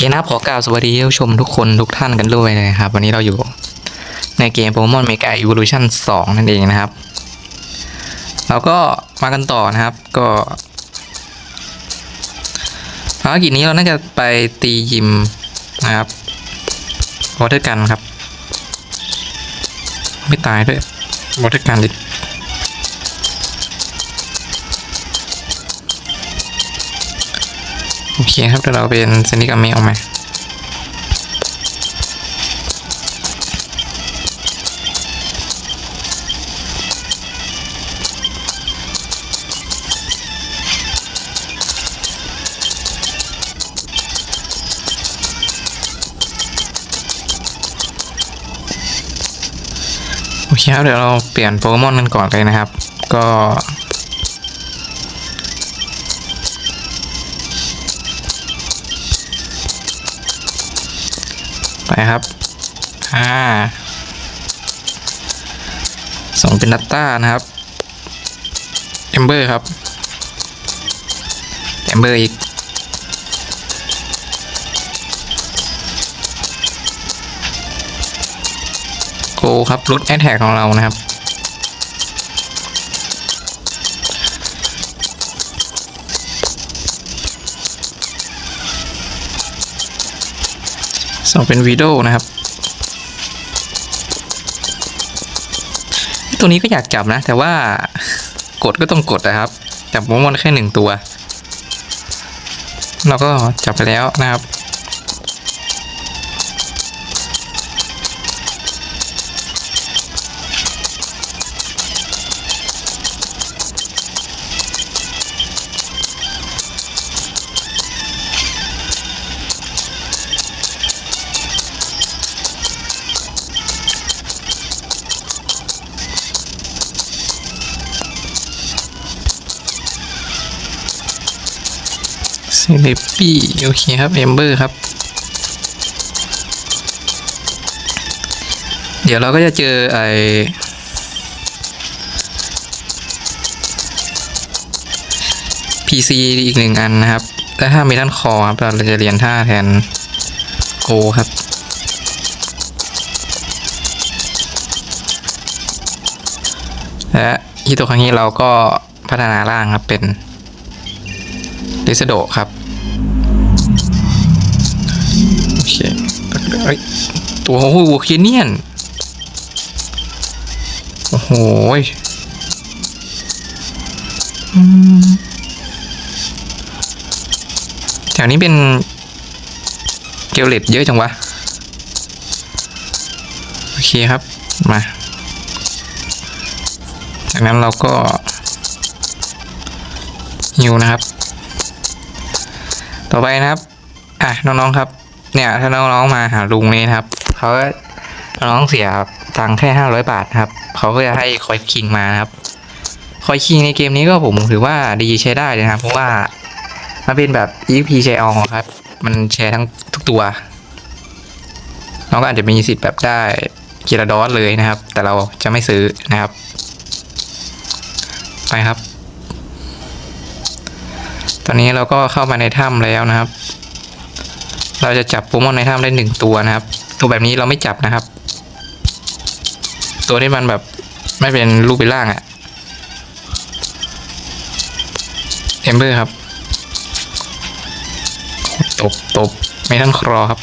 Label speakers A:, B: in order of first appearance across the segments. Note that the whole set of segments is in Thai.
A: เคนะครับขอกล่าวสวัสดีผู้ชมทุกคนทุกท่านกันด้วยนะครับ วันนี้เราอยู่ในเกมโปเกมอนเมกาอีว l ลูชัน2นั่นเองนะครับ เราก็มากันต่อนะครับ ก็ภารกิจนี้เราน่าจะไปตียิมนะครับวอเตอร์กันครับ ไม่ตายด้วยวอเตอร์กันดิ โอเคครับเดี๋ยวเราเป็นสนิกาเมออกมาโอเคครับเดี๋ยวเราเปลี่ยนโปเกมอนกันก่อนเลยนะครับ ก็ นะครับ อ่า ส่งเป็นนัตต้านะครับ เอมเบอร์ครับ เอมเบอร์อีก โกครับลดแอดแท็กของเรานะครับ ส่งเป็นวีดีโอนะครับ ตัวนี้ก็อยากจับนะ แต่ว่ากดก็ต้องกดนะครับจับโปเกมอนแค่หนึ่งตัว เราก็จับไปแล้วนะครับ เซเลปี้โอเคครับเอมเบอร์ครับ เดี๋ยวเราก็จะเจอไอพีซีอีกหนึ่งอันนะครับและถ้ามีด้านคอครับเราจะเรียนท่าแทนโกครับและที่ตัวครั้งนี้เราก็พัฒนาร่างครับเป็นลิซโดครับ เคเอ้ยตัวโอ้โหวอเคเนียน โอ้โหแถวนี้เป็นเกลเลตเยอะจังวะ โอเคครับ มา จากนั้นเราก็ฮิวนะครับ ต่อไปนะครับ อะ น้อง ๆ ครับ เนี่ยถ้าน้องๆมาหาลุงนี่ครับเขาก็น้องเสียตังค์แค่ห้าร้อยบาทครับเขาก็จะให้คอยคิงมาครับ คอยคิงในเกมนี้ก็ผมถือว่าดีใช้ได้เลยนะครับเพราะว่ามันเป็นแบบ EP แชร์อองครับ มันแชร์ทั้งทุกตัว น้องก็อาจจะมีสิทธิ์แบบได้กีราดอสเลยนะครับ แต่เราจะไม่ซื้อนะครับ ไปครับ ตอนนี้เราก็เข้ามาในถ้ำแล้วนะครับ เราจะจับโปเกมอนในถ้ำได้หนึ่งตัวนะครับ ตัวแบบนี้เราไม่จับนะครับ ตัวที่มันแบบไม่เป็นรูปเป็นร่างอะเอมเบอร์ครับ ตบตบไม่ทันครอครับ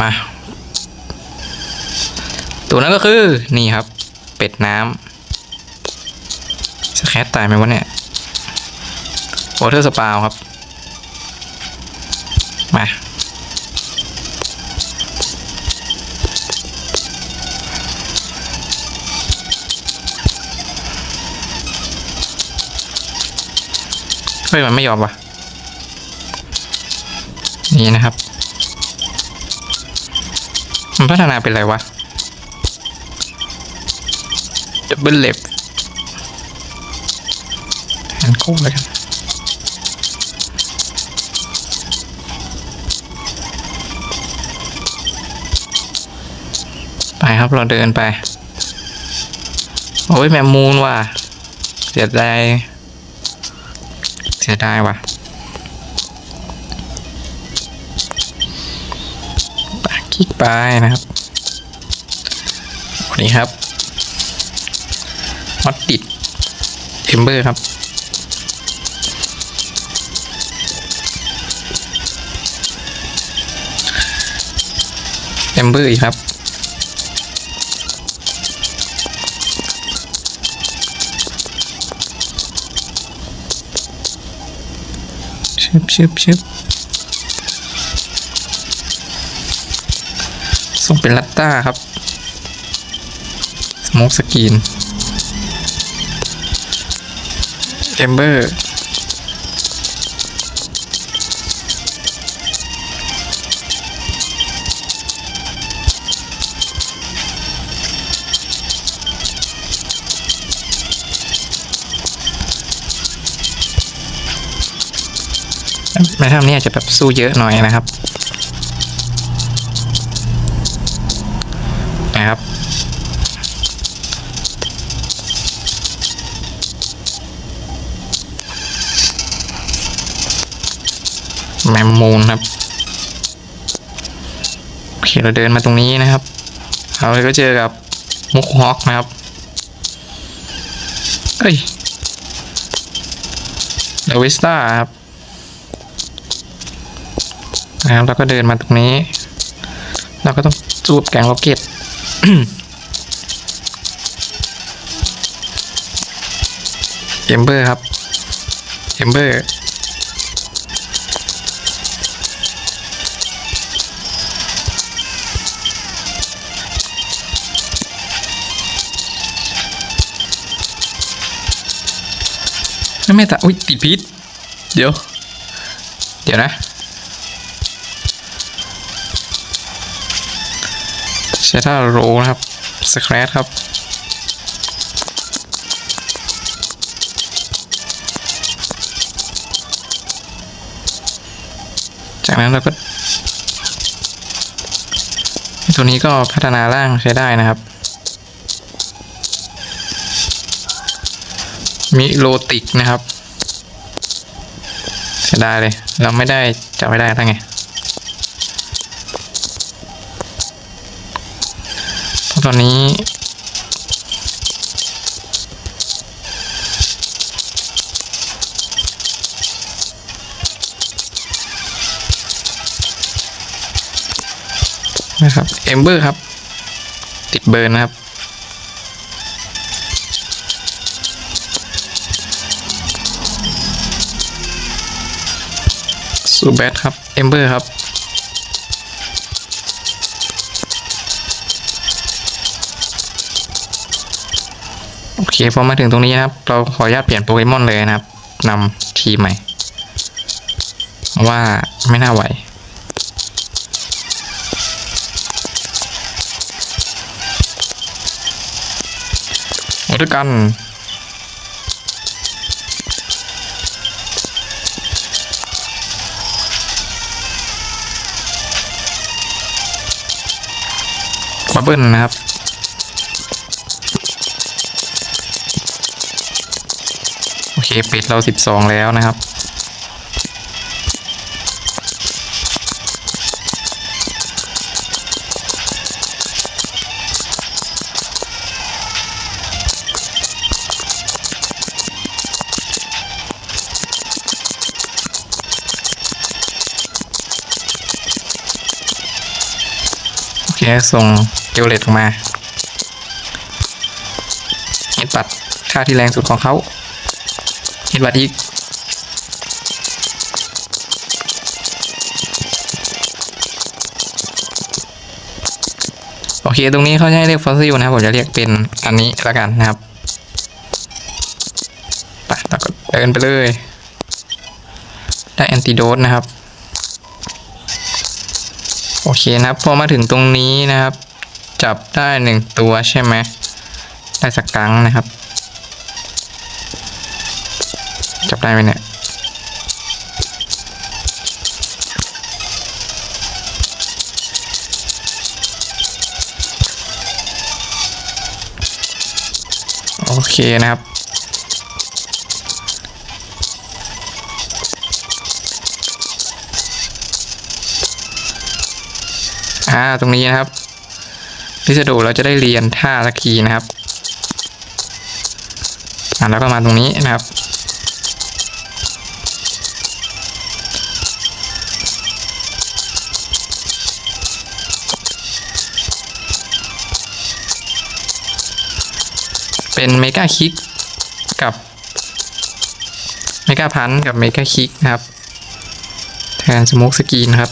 A: มา ตัวนั้นก็คือ นี่ครับ เป็ดน้ำ แคตตายไหมวะเนี่ยวอเตอร์สปาวครับ มา เฮ้ย มันไม่ยอมวะนี่นะครับ มันพัฒนาเป็นอะไรวะดับเบิลเล็บ แทนคู่เลยกันไปครับเราเดินไป โอ้ยแมมมูนว่ะ เสียดาย เสียดายว่ะไปคลิกไปนะครับวันนี้ครับฮอตติดเอมเบอร์ครับ มเบอร์อีกครับ ชึบชึบชึบส่งเป็นลัตต้าครับสโมกสกรีน เอมเบอร์ แม่ทำนี่อาจจะแบบสู้เยอะหน่อยนะครับนะครับแมมมูนครับโอเคเราเดินมาตรงนี้นะครับเราก็เจอกับมุกฮอกนะครับเอ้ยเดวิสตาครับ นะครับแล้วก็เดินมาตรงนี้ เราก็ต้องจูบแกงล็อกเก็ตเอมเบอร์ครับเอมเบอร์ไม่ไม่ตาอุ้ยติดพิษ เดี๋ยว เดี๋ยวนะ ชต้าโรนะครับสแครตครับจากนั้นเราก็ ตัวนี้ก็พัฒนาร่างใช้ได้นะครับ มิโลติกนะครับเสียดายเลย เราไม่ได้จับไม่ได้ทั้งไง ตอนนี้ นะครับ เอมเบอร์ครับ ติดเบิร์นนะครับสูแบทครับ เอมเบอร์ครับ พอมาถึงตรงนี้นะครับ เราขออนุญาตเปลี่ยนโปเกมอนเลยนะครับนำทีมใหม่เพราะว่าไม่น่าไหว โอ้ด้วยกันบับเบิ้ลนะครับ เปิดเราสิบสองแล้วนะครับ โอเค ส่งเกลเลตออกมาเห็ดบัตรค่าที่แรงสุดของเขา เห็ดบัตรอีกโอเค ตรงนี้เขาจะให้เรียกฟอสซิลนะครับ ผมจะเรียกเป็นอันนี้แล้วกันนะครับไปเราก็เดินไปเลย ได้แอนติโดสนะครับ โอเคนะครับ พอมาถึงตรงนี้นะครับ จับได้หนึ่งตัวใช่ไหมได้สักกังนะครับ ได้ไหมเนี่ยโอเคนะครับ อ่า ตรงนี้นะครับพิสดุเราจะได้เรียนท่าตะคีนะครับ อ่าแล้วก็มาตรงนี้นะครับ เป็นเมกาคิกกับเมกาพันกับเมกาคิกนะครับแทนสโมกสกรีนครับ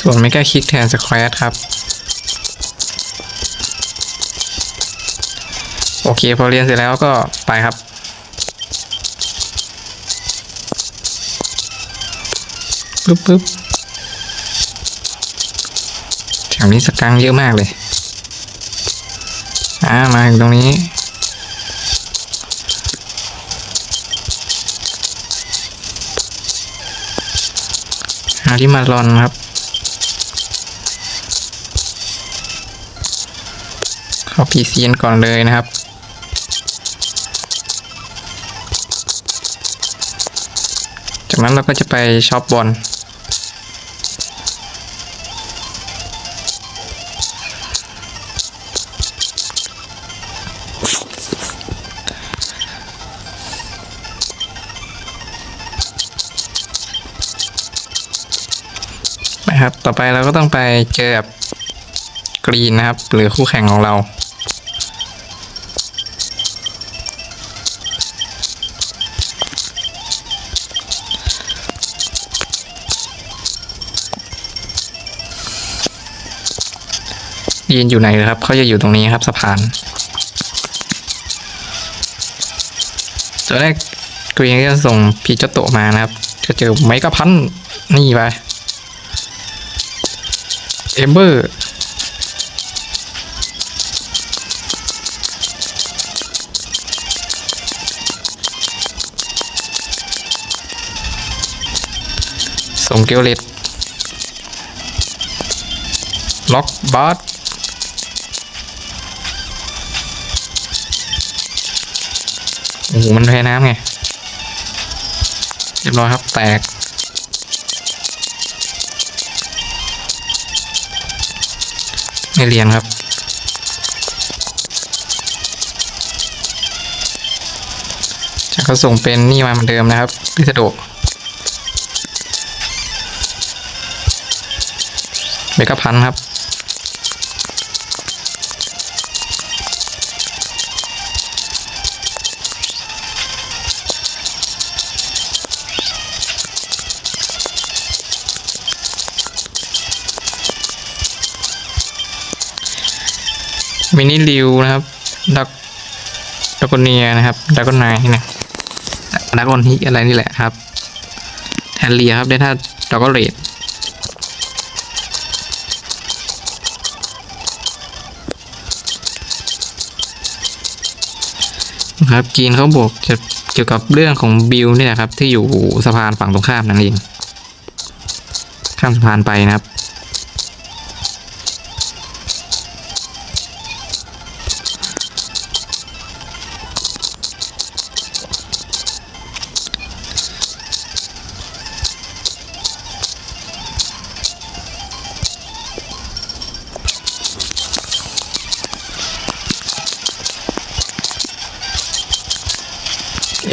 A: ส่วนเมกาคิกแทนสแควร์ครับโอเคพอเรียนเสร็จแล้วก็ไปครับ ปึ๊บปึ๊บแถวนี้สกังเยอะมากเลย อ่า มาถึงตรงนี้หาที่มาลอนครับ เข้าพีเซียนก่อนเลยนะครับจากนั้นเราก็จะไปช็อปบอล นะครับ ต่อไปเราก็ต้องไปเจอกับกรีนนะครับ หรือคู่แข่งของเรา ยืนอยู่ไหนครับ เขาจะอยู่ตรงนี้ครับสะพาน ตัวแรกกรีนก็ส่งพีเจาโตมานะครับ จะเจอไมกะพันนี่ไป เอมเบอร์ส่งเกลเลตล็อกบาร์โอ้โหมันแพ้น้ำไง เรียบร้อยครับ แตก ไม่เรียนครับ จะเขาส่งเป็นนี่มาเหมือนเดิมนะครับพิสโดเบกพันครับ มินิริวนะครับดักดักโกเนียนะครับดักโกนายนะดักโกนฮิอะไรนี่แหละครับแทนเรียครับได้ถ้าดักโกเรดนะครับกีนเขาบอกจะเกี่ยวกับเรื่องของบิลนี่ยครับ ที่อยู่สะพานฝั่งตรงข้ามนั่นเอง ข้ามสะพานไปนะครับ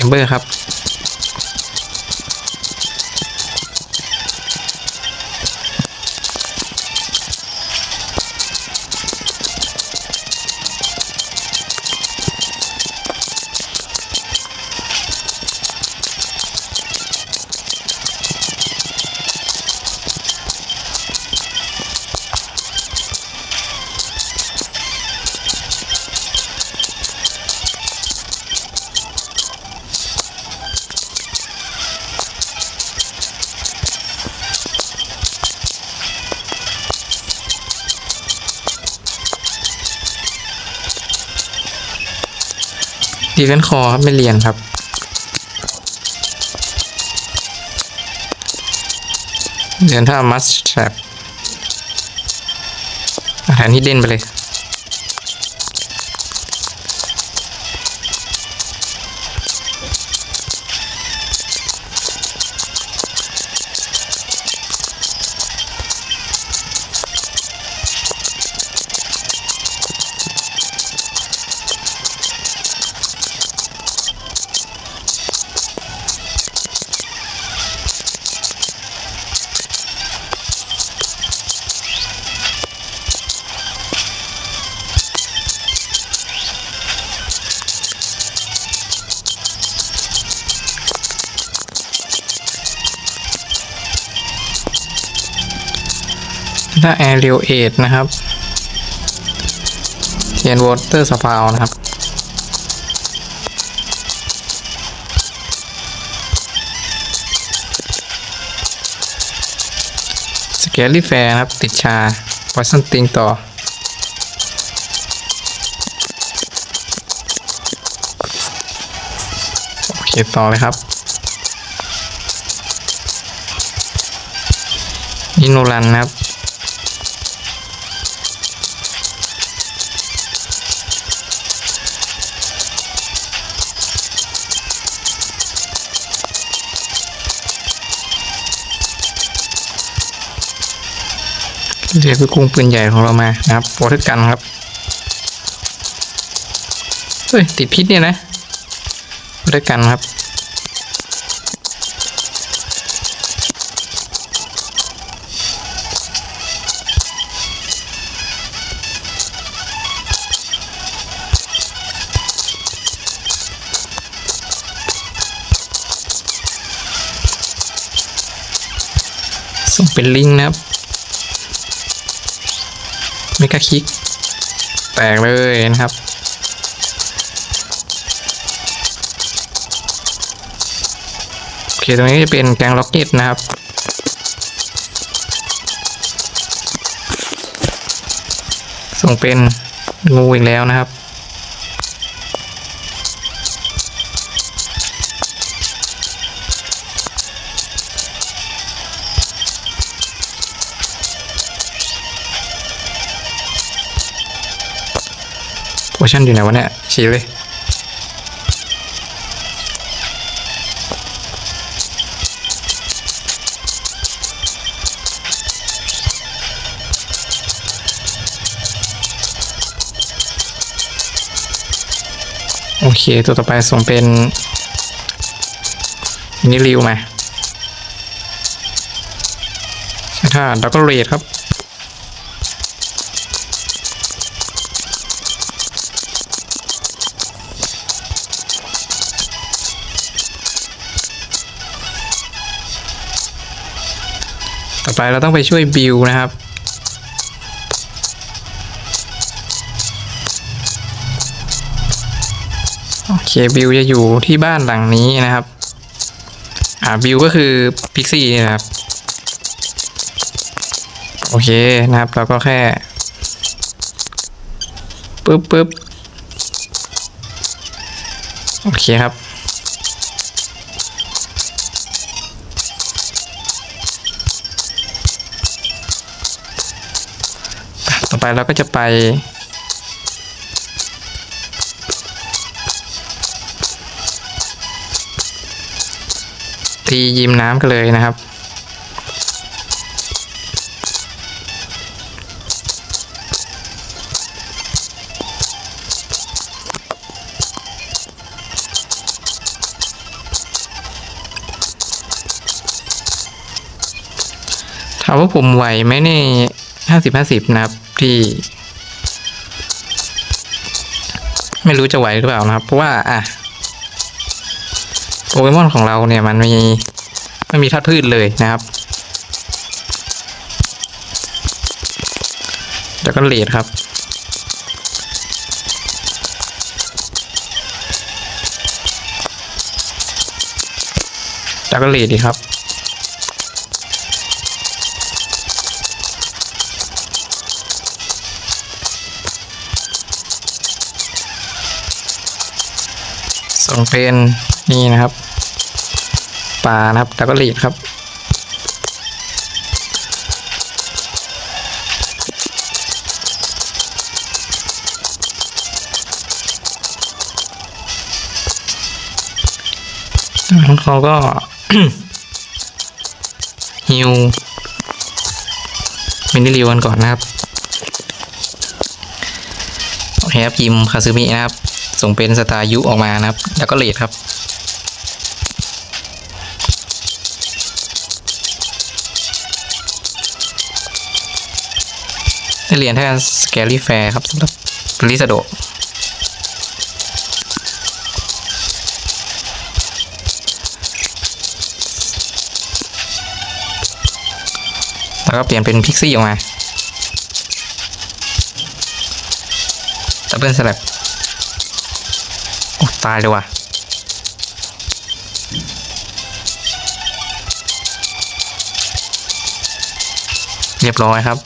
A: มเบอร์ครับ ดีเฟนคอครับไม่เรียนครับ เรียนถ้ามัสแทรปแทนที่เด่นไปเลย ถ้าแอร์เรียลเอทนะครับเทียนวอเตอร์สปาวนะครับสเกลลี่แฟร์นะครับ ติดชาไวซันติงต่อโอเคต่อเลยครับนิโนรันนะครับ เรียกพี่กุ้งปืนใหญ่ของเรามานะครับโปรทคกันครับ เฮ้ย ติดพิษเนี่ยนะโปรทคกันครับส่งเป็นลิงนะครับ มกาคิก แตกเลยนะครับ โอเคตรงนี้จะเป็นแกงล็อกเก็ตนะครับส่งเป็นงูอีกแล้วนะครับ โพชั่นอยู่ไหนวะเนี่ยชี้เลยโอเค ตัวต่อไปส่งเป็นนิริวมาใช่ท่าดับเบิลเรทครับ ต่อไปเราต้องไปช่วยบิวนะครับ โอเคบิวจะอยู่ที่บ้านหลังนี้นะครับ อ่าบิวก็คือพิกซี่นะครับ โอเคนะครับเราก็แค่ปึ๊บปึ๊บโอเคครับ ต่อไปเราก็จะไปตียิมน้ำกันเลยนะครับ ถามว่าผมไหวไหมในห้าสิบห้าสิบนะครับ ที่ ไม่รู้จะไหวหรือเปล่านะครับ เพราะว่าอะโปเกมอนของเราเนี่ยมันมีมันมีธาตุพืชเลยนะครับแล้วก็เลดครับแล้วก็เลดดีครับ งเป็นนี่นะครับปลานะครับแล้วก็หลีดครับเขาก็ฮิวมินิริวกันก่อนนะครับโอเคครับยิมคาซึมินะครับ ส่งเป็นสตายุออกมานะครับ แล้วก็เลดครับ ได้เหรียญแทนสแกลลี่แฟร์ครับสำหรับลิซาโดแล้วก็เปลี่ยนเป็นพิกซี่ออกมาดับเบิลสลับ ตายเลยว่ะเรียบร้อยครับ โ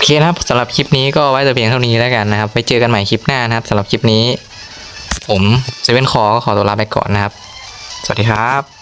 A: อเคนะครับสำหรับคลิปนี้ก็ไว้แต่เพียงเท่านี้แล้วกันนะครับ ไปเจอกันใหม่คลิปหน้านะครับสำหรับคลิปนี้ ผมเซเว่นคอก็ขอตัวลาไปก่อนนะครับ สวัสดีครับ